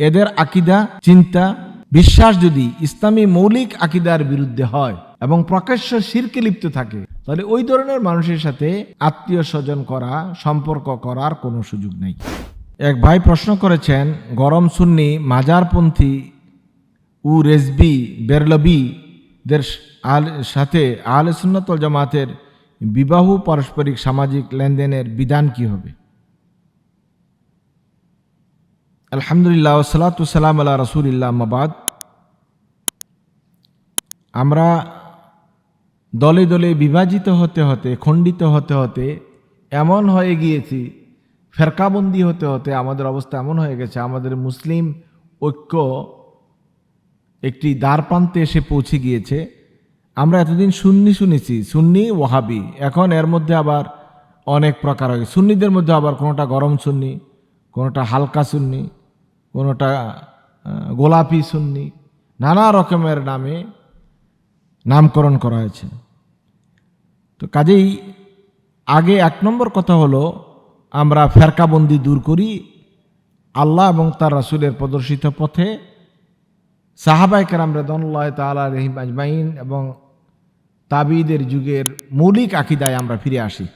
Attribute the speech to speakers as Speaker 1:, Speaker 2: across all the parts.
Speaker 1: এদের আকিদা, চিন্তা, বিশ্বাস যদি ইসলামী মৌলিক আকিদার বিরুদ্ধে হয় এবং প্রকাশ্য শিরকে লিপ্ত থাকে, তাহলে ওই ধরনের মানুষের সাথে আত্মীয় স্বজন করা, সম্পর্ক করার কোনো সুযোগ নেই। এক ভাই প্রশ্ন করেছেন, গরম সুন্নি, মাজারপন্থী উ রেজবি বেরলবি দের আল, সাথে আহলে সুন্নতল জামাতের বিবাহ, পারস্পরিক, সামাজিক লেনদেনের বিধান কি হবে? আলহামদুলিল্লাহ সালাতাম আল্লাহ রসুলিল্লাহ মাবাদ আমরা দলে দলে বিভাজিত হতে হতে, খণ্ডিত হতে হতে, এমন হয়ে গিয়েছি, ফেরকাবন্দি হতে হতে, আমাদের অবস্থা এমন হয়ে গেছে, আমাদের মুসলিম ঐক্য একটি দ্বার প্রান্তে এসে পৌঁছে গিয়েছে। আমরা এতদিন সুন্নি শুনেছি, সুন্নি ওহাবি এখন এর মধ্যে আবার অনেক প্রকার হয় সুন্নিদের মধ্যে আবার কোনোটা গরম সুন্নি, কোনোটা হালকা সুন্নি কোনোটা গোলাপি সুন্নি, নানা রকমের নামে নামকরণ করা হয়েছে। তো কাজেই আগে এক নম্বর কথা হলো, আমরা ফেরকাবন্দি দূর করি, আল্লাহ এবং তার রাসুলের প্রদর্শিত পথে সাহাবাই কেরাম রেদনুল্লাহ তালা রহিম আজমাইন এবং তাবিদের যুগের মৌলিক আকিদায় আমরা ফিরে আসি।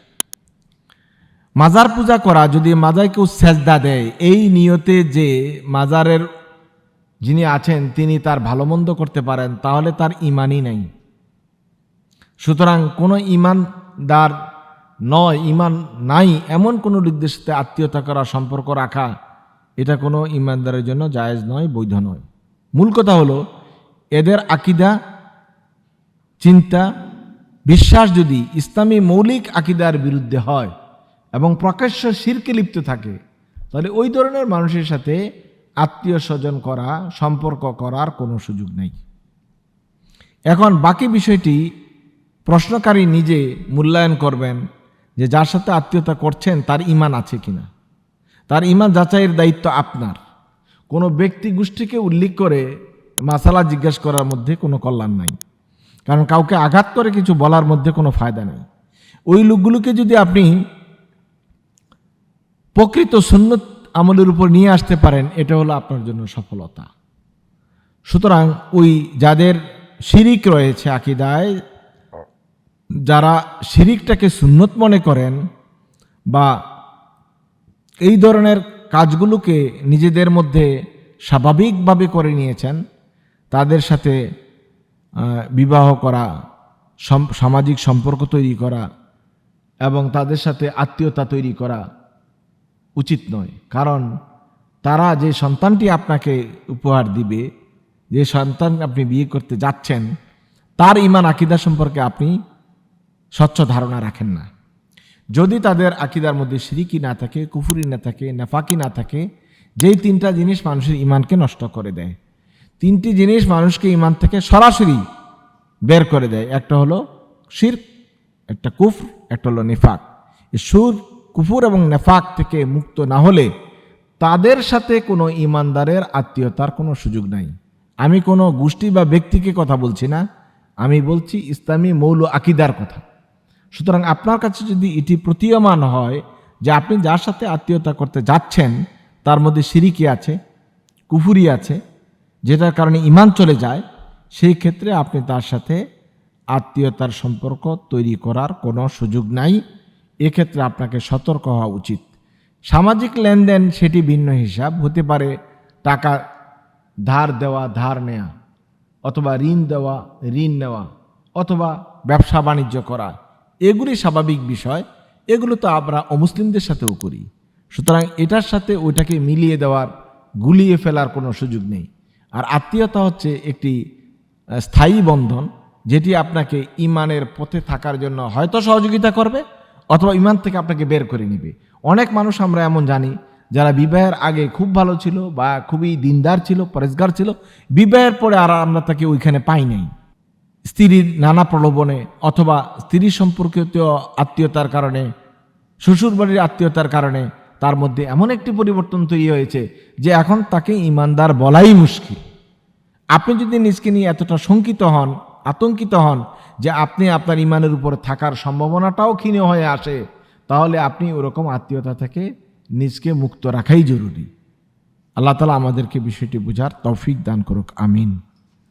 Speaker 1: মাজার পূজা করা, যদি মাজায় কেউ সেজদা দেয়, এই নিয়তে যে মাজারের যিনি আছেন, তিনি তার ভালো মন্দ করতে পারেন, তাহলে তার ইমানই নেই। সুতরাং কোনো ইমানদার নয়, ইমান নাই, এমন কোনো সাথে আত্মীয়তা করা, সম্পর্ক রাখা, এটা কোনো ইমানদারের জন্য জায়েজ নয়, বৈধ নয়। মূল কথা হলো, এদের আকিদা, চিন্তা, বিশ্বাস যদি ইসলামী মৌলিক আকিদার বিরুদ্ধে হয় এবং প্রকাশ্য শিরকে লিপ্ত থাকে, তাহলে ওই ধরনের মানুষের সাথে আত্মীয় স্বজন করা, সম্পর্ক করার কোনো সুযোগ নেই। এখন বাকি বিষয়টি, প্রশ্নকারী নিজে মূল্যায়ন করবেন যে যার সাথে আত্মীয়তা করছেন, তার ইমান আছে কিনা। তার ইমান যাচাইয়ের দায়িত্ব আপনার। কোনো ব্যক্তি গোষ্ঠীকে উল্লেখ করে মাসালা জিজ্ঞাসা করার মধ্যে কোনো কল্যাণ নাই। কারণ কাউকে আঘাত করে কিছু বলার মধ্যে কোনো ফায়দা নেই। ওই লোকগুলোকে যদি আপনি প্রকৃত সুন্নত আমলের উপর নিয়ে আসতে পারেন, এটা হলো আপনার জন্য সফলতা। সুতরাং ওই যাদের শিরিক রয়েছে আকিদায়, যারা শিরিকটাকে সুন্নত মনে করেন বা এই ধরনের কাজগুলোকে নিজেদের মধ্যে স্বাভাবিকভাবে করে নিয়েছেন, তাদের সাথে বিবাহ করা, সম- সামাজিক সম্পর্ক তৈরি করা এবং তাদের সাথে আত্মীয়তা তৈরি করা উচিত নয়। কারণ তারা যে সন্তানটি আপনাকে উপহার দিবে, যে সন্তান আপনি বিয়ে করতে যাচ্ছেন, তার ইমান আকিদা সম্পর্কে আপনি স্বচ্ছ ধারণা রাখেন না। যদি তাদের আকিদার মধ্যে সিরিকি না থাকে, কুফুরি না থাকে, নাফাকি না থাকে, যেই তিনটা জিনিস মানুষের ইমানকে নষ্ট করে দেয়। তিনটি জিনিস মানুষকে ইমান থেকে সরাসরি বের করে দেয়। একটা হলো শির একটা কুফর, একটা হলো নিফাক। সুর কুফুর এবং নেফাক থেকে মুক্ত না হলে তাদের সাথে কোনো ইমানদারের আত্মীয়তার কোনো সুযোগ নাই। আমি কোনো গোষ্ঠী বা ব্যক্তিকে কথা বলছি না, আমি বলছি ইসলামী মৌল আকিদার কথা। সুতরাং আপনার কাছে যদি এটি প্রতীয়মান হয় যে আপনি যার সাথে আত্মীয়তা করতে যাচ্ছেন, তার মধ্যে সিরিকি আছে, কুফুরি আছে, যেটার কারণে ইমান চলে যায়, সেই ক্ষেত্রে আপনি তার সাথে আত্মীয়তার সম্পর্ক তৈরি করার কোনো সুযোগ নাই। এক্ষেত্রে আপনাকে সতর্ক হওয়া উচিত। সামাজিক লেনদেন সেটি ভিন্ন হিসাব, হতে পারে টাকা ধার দেওয়া, ধার নেওয়া অথবা ঋণ দেওয়া, ঋণ নেওয়া, অথবা ব্যবসা বাণিজ্য করা। এগুলি স্বাভাবিক বিষয়। এগুলো তো আমরা অমুসলিমদের সাথেও করি। সুতরাং এটার সাথে ওইটাকে মিলিয়ে দেওয়ার, গুলিয়ে ফেলার কোনো সুযোগ নেই। আর আত্মীয়তা হচ্ছে একটি স্থায়ী বন্ধন, যেটি আপনাকে ইমানের পথে থাকার জন্য হয়তো সহযোগিতা করবে অথবা ইমান থেকে আপনাকে বের করে নিবে। অনেক মানুষ আমরা এমন জানি, যারা বিবাহের আগে খুব ভালো ছিল বা খুবই দিনদার ছিল, পরেশগার ছিল, বিবাহের পরে আর আমরা তাকে ওইখানে পাই নাই। স্ত্রীর নানা প্রলোভনে অথবা স্ত্রী সম্পর্কিত আত্মীয়তার কারণে, শ্বশুরবাড়ির আত্মীয়তার কারণে তার মধ্যে এমন একটি পরিবর্তন তৈরি হয়েছে যে এখন তাকে ইমানদার বলাই মুশকিল। আপনি যদি নিজকে নিয়ে এতটা শঙ্কিত হন আতঙ্কিত হন যে আপনি আপনার ইমানের উপর থাকার সম্ভাবনাটাও ক্ষীণ হয়ে আসে, তাহলে আপনি ওরকম আত্মীয়তা থেকে নিজকে মুক্ত রাখাই জরুরি। আল্লাহ তালা আমাদেরকে বিষয়টি বোঝার তৌফিক দান করুক, আমিন।